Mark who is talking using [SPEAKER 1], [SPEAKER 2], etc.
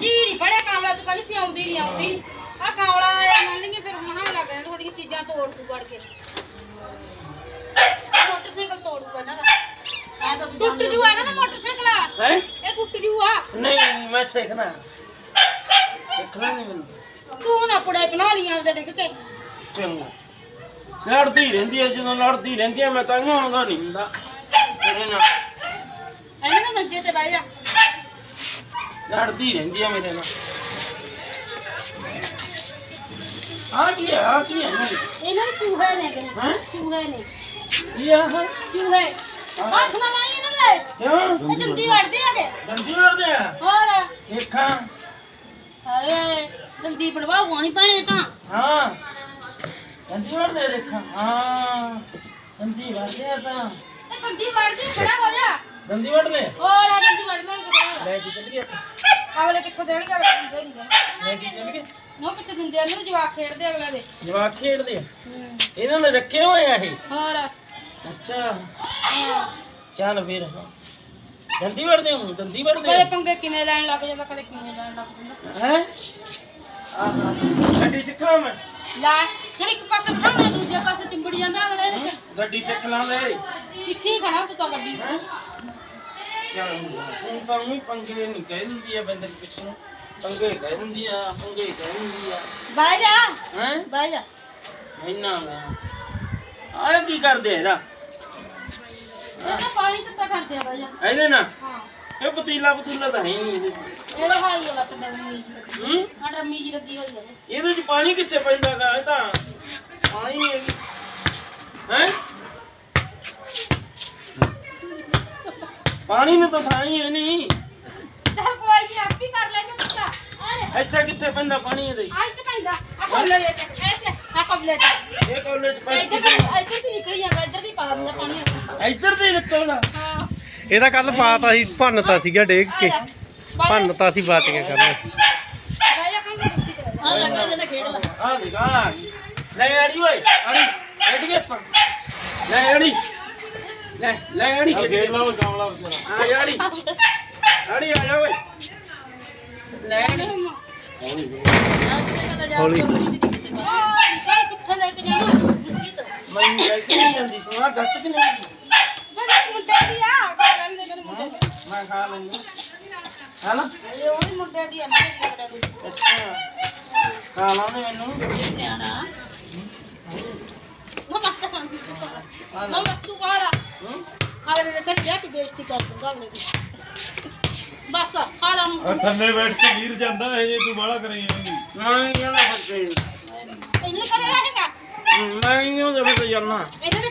[SPEAKER 1] ਜੀ ਨਹੀਂ ਫੜਿਆ ਕਾਮਲਾ ਤੂੰ ਕਹਿੰਦੀ ਸੀ ਆਉਂਦੀ ਨਹੀਂ ਆਉਂਦੀ। ਆ ਕਾਮਲਾ ਆਇਆ ਮੰਨ ਲਈਏ ਫਿਰ ਮਨਾ ਲੱਗ ਗਿਆ ਥੋੜੀਆਂ ਚੀਜ਼ਾਂ ਤੋੜ ਤੂੰ ਵੜ ਕੇ। ਮੋਟਰਸਾਈਕਲ ਤੋੜ ਦੂਗਾ ਇਹਨਾਂ ਦਾ। ਐ ਤਾਂ ਟੁੱਟ ਜੂਗਾ ਇਹਨਾਂ ਦਾ ਮੋਟਰਸਾਈਕਲ
[SPEAKER 2] ਹੈ?
[SPEAKER 1] ਇਹ ਟੁੱਟ ਜੂਗਾ
[SPEAKER 2] ਨਹੀਂ ਮੈਂ ਸਿੱਖਣਾ। ਸਿੱਖਣਾ ਨਹੀਂ ਮੈਨੂੰ।
[SPEAKER 1] ਤੂੰ ਨਾ ਪੁੜੇ ਬਣਾ ਲੀਆਂ ਉਹਦੇ ਡਿੱਗ ਕੇ।
[SPEAKER 2] ਚੰਗਾ। ਲੜਦੀ ਰਹਿੰਦੀ ਹੈ ਜਦੋਂ ਲੜਦੀ ਰਹਿੰਦੀ ਹੈ ਮੈਂ ਤਾਂ ਆਉਂਦਾ ਨਹੀਂ ਹੁੰਦਾ। ਮੇਰੇ ਨਾਲ
[SPEAKER 1] ਇਹਨਾਂ ਦਾ ਮੰਜੇ ਤੇ ਬਹਿ ਜਾ
[SPEAKER 2] ਲੜਦੀ ਰਹਿੰਦੀ ਹੈ ਮੇਰੇ ਨਾਲ। ਆ ਕੀ ਆ ਕੀ ਹੈ
[SPEAKER 1] ਇਹਨਾਂ ਦੇ ਚੂਹੇ ਨੇ ਕਿ
[SPEAKER 2] ਹੈਂ?
[SPEAKER 1] ਚੂਹੇ ਨੇ।
[SPEAKER 2] ਇਹ ਆ
[SPEAKER 1] ਚੂਹੇ। ਹੱਥ ਨਾ ਲਾਈ ਇਹਨਾਂ ਦੇ।
[SPEAKER 2] ਕਿਉਂ?
[SPEAKER 1] ਇਹ ਜਲਦੀ ਵੜਦੇ ਆਗੇ
[SPEAKER 2] ਦੰਦੀ ਲੜਦੇ ਆ?
[SPEAKER 1] ਹੋਰ।
[SPEAKER 2] ਦੇਖਾਂ।
[SPEAKER 1] ਹਾਏ ਜਲਦੀ ਬਣਵਾਉ ਨਹੀਂ ਪਾਣੇ ਤਾਂ।
[SPEAKER 2] ਹਾਂ। ਦੰਦੀ ਲੜਦੇ ਦੇਖਾਂ। ਹਾਂ। ਦੰਦੀ ਲੜਦੇ ਆ ਤਾਂ।
[SPEAKER 1] ਇਹ ਜਲਦੀ ਵੜਦੇ ਖੜਾ ਹੋ ਜਾ।
[SPEAKER 2] ਦੰਦੀ ਵੜਦੇ?
[SPEAKER 1] ਹੋਰ ਆ ਜਲਦੀ ਵੜ ਲੈਣਗੇ
[SPEAKER 2] ਲੈ ਕੇ ਚੱਲ ਗਿਆ
[SPEAKER 1] ਅਗਲੇ ਕਿੱਥੋਂ ਦੇਣਗੇ? ਅਗਲੇ ਦਿੰਦੇ ਨਹੀਂ
[SPEAKER 2] ਲੈ ਕੇ ਚੱਲ ਗਿਆ
[SPEAKER 1] ਨੋ ਕਿੱਥੇ ਦਿੰਦੇ? ਆ ਇਹਨਾਂ ਜਵਾਕ ਖੇਡਦੇ ਅਗਲੇ ਦੇ।
[SPEAKER 2] ਜਵਾਕ ਖੇਡਦੇ ਆ?
[SPEAKER 1] ਹੂੰ।
[SPEAKER 2] ਇਹਨਾਂ ਨੇ ਰੱਖੇ ਹੋਏ ਆ ਇਹ?
[SPEAKER 1] ਹੋਰ?
[SPEAKER 2] ਅੱਛਾ।
[SPEAKER 1] ਹਾਂ।
[SPEAKER 2] ਚੱਲ ਫਿਰ। ਦੰਦੀ ਵੜਦੇ ਹੋ ਦੰਦੀ ਵੜਦੇ
[SPEAKER 1] ਕਦੇ ਪੰਗੇ ਕਿਵੇਂ ਲੈਣ ਲੱਗ ਜਾਂਦਾ ਕਦੇ ਕਿਵੇਂ ਲੈਣ ਲੱਗ ਜਾਂਦਾ?
[SPEAKER 2] ਹੈ? ਆਹ ਗੱਡੀ ਸਿੱਖਣਾ ਮੈਂ?
[SPEAKER 1] ਲੈ ਹੁਣ ਇੱਕ ਪਾਸੇ ਬਿਠਾਉਣਾ ਦੂਜੇ ਪਾਸੇ ਚਿੰਬੜ ਜਾਂਦਾ ਅਗਲੇ ਦੇ। ਚ।
[SPEAKER 2] ਗੱਡੀ ਸਿੱਖ ਲਾਂਗੇ
[SPEAKER 1] ਸਿੱਖੀ ਖੜਾ ਤੂੰ ਤਾਂ ਗੱਡੀ।
[SPEAKER 2] ਹੈਂ? ਚੱਲ ਹੁਣ ਤਾਂ ਪੰਗੇ ਨਹੀਂ ਕਹਿ ਦਿੰਦੀ ਆ ਬੰਦੇ ਪਿੱਛੇ। ਨੂੰ ਪੰਗੇ ਕਹਿ ਦਿੰਦੀ ਆ ਪੰਗੇ ਕਹਿ ਦਿੰਦੀ ਆ।
[SPEAKER 1] ਬਹਿ ਜਾ।
[SPEAKER 2] ਹੈ?
[SPEAKER 1] ਬਹਿ ਜਾ।
[SPEAKER 2] ਇੰਨਾ ਮੈਂ। ਆਹ ਕੀ ਕਰਦੇ ਇਹਦਾ?
[SPEAKER 1] ਇਹ ਤਾਂ ਪਾਣੀ ਤੱਤਾ ਕਰਦੇ ਆ ਬਹਿ ਜਾ।
[SPEAKER 2] ਇਹਦੇ ਨਾਲ?
[SPEAKER 1] ਹਾਂ।
[SPEAKER 2] ਇਹ ਪਤੀਲਾ ਪਤੂਲਾ ਤਾਂ ਹੈ ਹੀ ਨਹੀਂ ਇਹਦੇ ਚ।
[SPEAKER 1] ਹਾਈ ਆ ਬਸ ਡਰਮੀ
[SPEAKER 2] ਹੂੰ?
[SPEAKER 1] ਆ ਡਰਮੀ ਜੀ ਲੱਗੀ ਹੋਈ ਆ।
[SPEAKER 2] ਇਹਦੇ ਚ ਪਾਣੀ ਕਿੱਥੇ ਪੈਂਦਾ ਗਾ? ਇਹ ਤਾਂ ਪਾਣੀ ਹੈ ਹੈ ਪਾਣੀ ਨੂੰ ਤਾਂ ਥਾਂ ਹੀ ਨਹੀਂ।
[SPEAKER 1] ਚੱਲ ਕੋਈ ਨਹੀਂ ਆਪ ਹੀ ਕਰ ਲੈਂਗੇ ਬੱਚਾ ਅਰੇ
[SPEAKER 2] ਇੱਥੇ ਕਿੱਥੇ ਪੈਂਦਾ ਪਾਣੀ ਇਹਦੇ?
[SPEAKER 1] ਆਈ ਤੇ ਪੈਂਦਾ। ਆ ਕਬਲੇ ਲੈ ਕੇ ਐਸੇ ਆ ਕਬਲੇ ਤੇ
[SPEAKER 2] ਇਹ ਕਾਲਜ
[SPEAKER 1] ਇੱਧਰ
[SPEAKER 2] ਪੈਂਦੀ
[SPEAKER 1] ਇੱਧਰ ਦੀ ਨਿਕਲ ਜਾਂਦਾ ਇੱਧਰ ਦੀ ਪਾ ਦਿੰਦਾ ਪਾਣੀ।
[SPEAKER 2] ਇੱਧਰ ਤੇ ਨਿਕਲਦਾ।
[SPEAKER 1] ਹਾਂ
[SPEAKER 3] ਇਹ ਤਾਂ ਕੱਲ ਪਾਤਾ ਸੀ ਭੰਨਤਾ ਸੀਗਾ ਡੇਗ ਕੇ। ਭੰਨਤਾ ਸੀ ਬਚ ਕੇ ਕੱਲ
[SPEAKER 1] ਰਾਜਾ ਕੰਮ ਕਰਦੀ ਤੇ ਆ ਲੱਗਾ ਜਨਾ ਖੇਡ ਲਾ।
[SPEAKER 2] ਆ ਦੇਖ ਆ। ਲੈ ਆੜੀ ਓਏ ਆੜੀ। ਐਡੀ ਕੇ ਪਾ ਲੈ ਆੜੀ ਲੈ ਲੈ ਆੜੀ। ਖੇਡ ਲਾ ਉਹ ਕਾਮਲਾ ਆ ਜਾ ਆੜੀ। ਆੜੀ ਆ ਜਾ ਓਏ। ਲੈ ਆੜੀ।
[SPEAKER 3] ਹੌਲੀ।
[SPEAKER 2] ਮੈਂ ਐਸੀ ਨਹੀਂ ਜਾਂਦੀ ਸੁਣਾ ਗੱਚ ਕਿ ਨਹੀਂ ਮੈਂ ਖਾ ਲੈਂਦਾ।
[SPEAKER 1] ਕੋਈ
[SPEAKER 2] ਅੱਛਾ। ਖਾ ਲਾਉਂਦੇ ਮੈਨੂੰ।
[SPEAKER 1] ਹਾਲੇ ਜਾ ਕੇ ਬੇਇੱਜ਼ਤੀ ਕਰ ਦੂੰਗਾ ਅਗਲੇ ਦੀ ਬਸ ਖਾ ਲਾ ਹੁਣ
[SPEAKER 4] ਥੱਲੇ ਬੈਠ ਕੇ ਗਿਰ ਜਾਂਦਾ ਇਹ ਜੇ ਤੂੰ ਬਾਹਲਾ ਕਰੀ ਜਾਏਂਗੀ
[SPEAKER 2] ਮੈਂ ਕਹਿੰਦਾ ਫਿਰ
[SPEAKER 1] ਇਹਨੇ ਕਰੇ ਰਹੇਗਾ
[SPEAKER 2] ਮੈਂ ਇਹਨੂੰ ਜਦ ਤੇ ਜਾਣਾ
[SPEAKER 1] ਇਹਨੇ ਤੇ